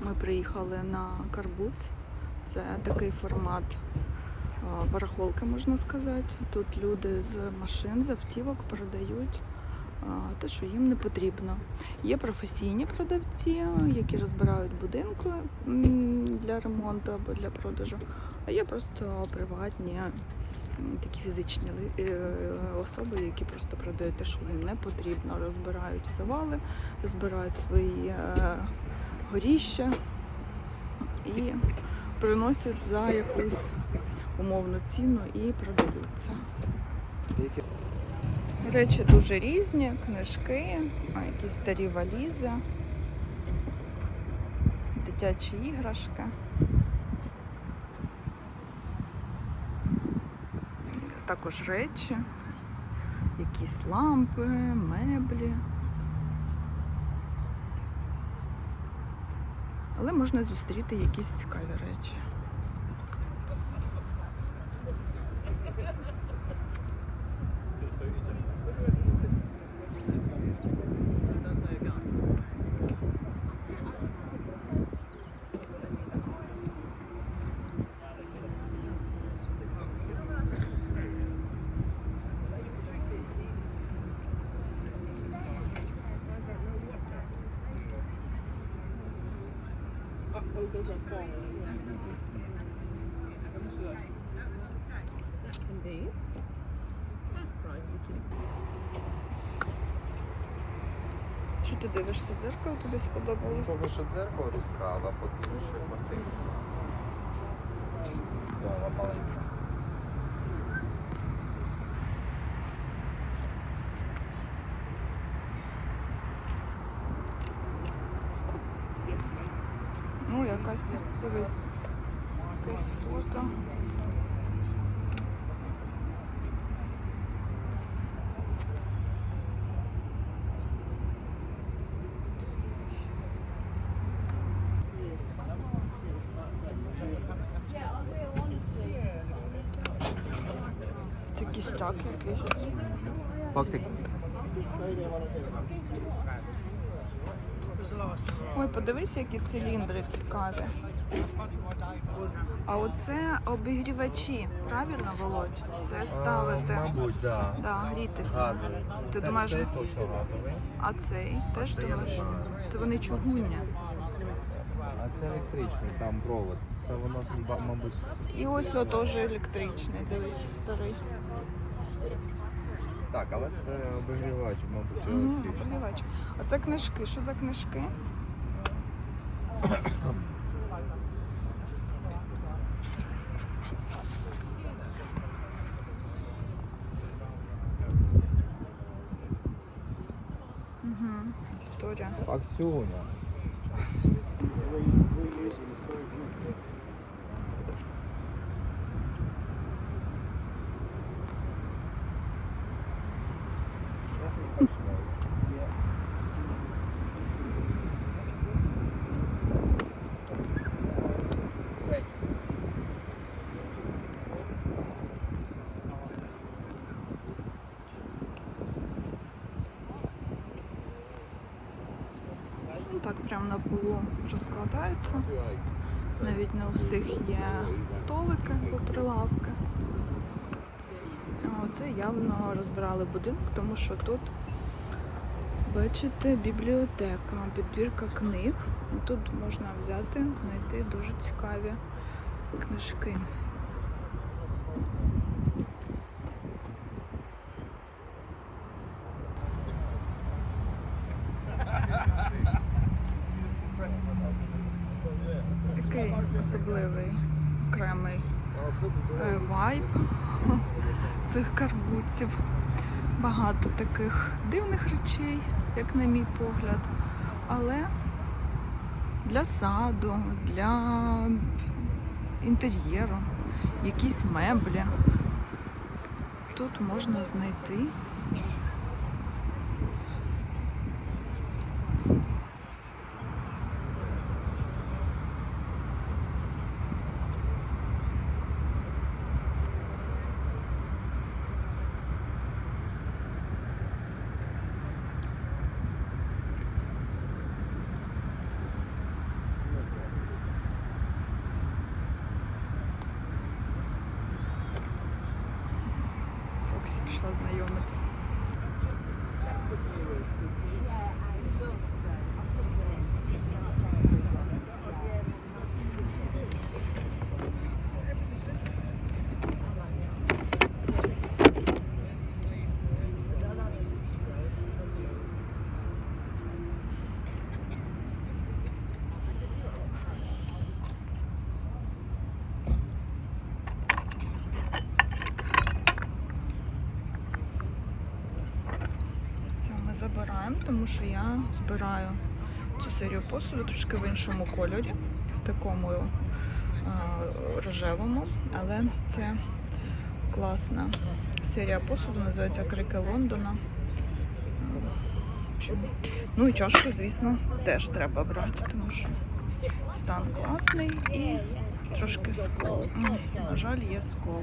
Ми приїхали на Карбуц. Це такий формат а, барахолки, можна сказати. Тут люди з машин, з автівок продають те, що їм не потрібно. Є професійні продавці, які розбирають будинки для ремонту або для продажу, а є просто приватні такі фізичні е, особи, які просто продають те, що їм не потрібно, розбирають завали, розбирають свої е, горіща і приносять за якусь умовну ціну і продаються. Речі дуже різні, книжки, якісь старі валізи, дитячі іграшки. Також речі, якісь лампи, меблі. Але можна зустріти якісь цікаві речі. Що ти дивишся? Дзеркало тобі сподобалось? Тому що дзеркало розкрала, поки ще квартиру. Дома маленька. якась, дивись, якесь фото. Це кістяк якийсь. Фоксик. Ой, подивись, які циліндри цікаві. А оце обігрівачі, правильно, Володь? Це ставити. Мабуть, так. Да, грітися. Газовий. Ти Це- думаєш, Це точно газовий. а цей теж Це я думаєш? Це вони чугунні. А це електричний, там провод. Це воно, ба- мабуть, І ось о теж електричний, дивися, старий. Так, але це обігрівач, мабуть, електричний. обігрівач. А це книжки. Що за книжки? Угу. Історія. Факсюня. Так прямо на полу розкладаються. Навіть не у всіх є столики або прилавки. Це явно розбирали будинок, тому що тут, бачите, бібліотека, підбірка книг. Тут можна взяти, знайти дуже цікаві книжки. Такий особливий окремий е, вайб цих карбуців. Багато таких дивних речей, як на мій погляд. Але для саду, для інтер'єру, якісь меблі. Тут можна знайти oluyor. Ми тому що я збираю цю серію посуду трошки в іншому кольорі, в такому е, рожевому, але це класна серія посуду, називається Крики Лондона. Ну і чашку, звісно, теж треба брати, тому що стан класний і трошки скол. На жаль, є скол.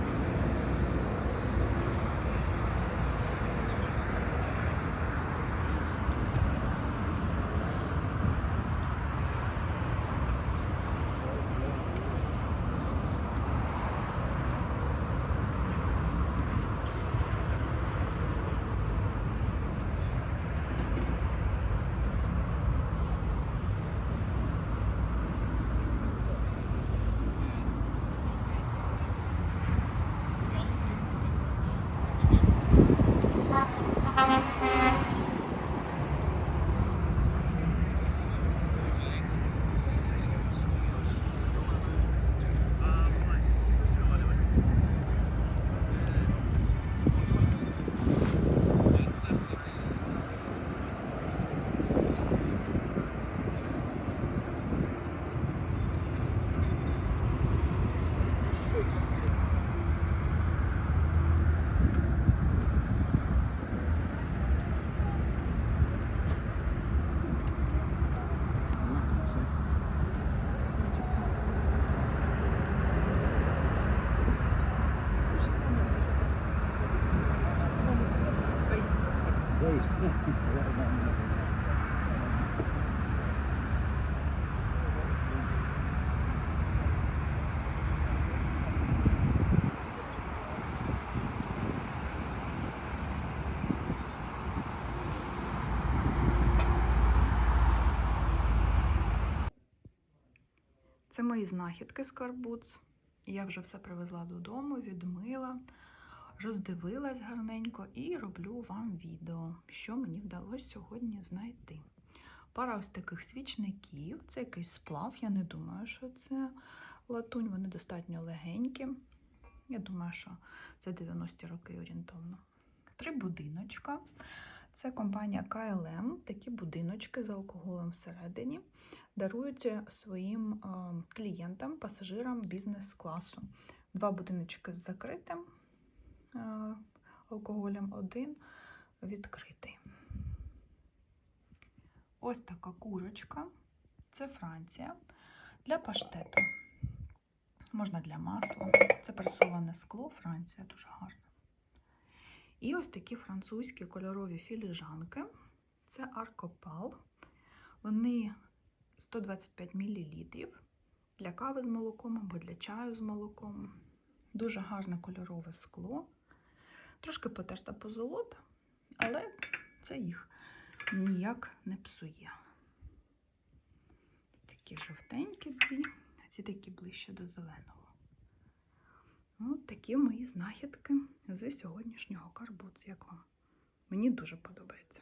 Це мої знахідки з Карбуц. Я вже все привезла додому, відмила, роздивилась гарненько і роблю вам відео, що мені вдалося сьогодні знайти. Пара ось таких свічників. Це якийсь сплав. Я не думаю, що це латунь, вони достатньо легенькі. Я думаю, що це 90-ті роки орієнтовно. Три будиночка. Це компанія KLM. Такі будиночки з алкоголем всередині дарують своїм клієнтам, пасажирам бізнес-класу. Два будиночки з закритим алкоголем, один відкритий. Ось така курочка. Це Франція для паштету. Можна для масла. Це пресоване скло, Франція дуже гарна. І ось такі французькі кольорові філіжанки. Це Аркопал. Вони 125 мл для кави з молоком або для чаю з молоком. Дуже гарне кольорове скло. Трошки потерта позолота, але це їх ніяк не псує. Такі жовтенькі дві, ці такі ближче до зеленого. От такі мої знахідки з сьогоднішнього карбуц, як вам. Мені дуже подобається.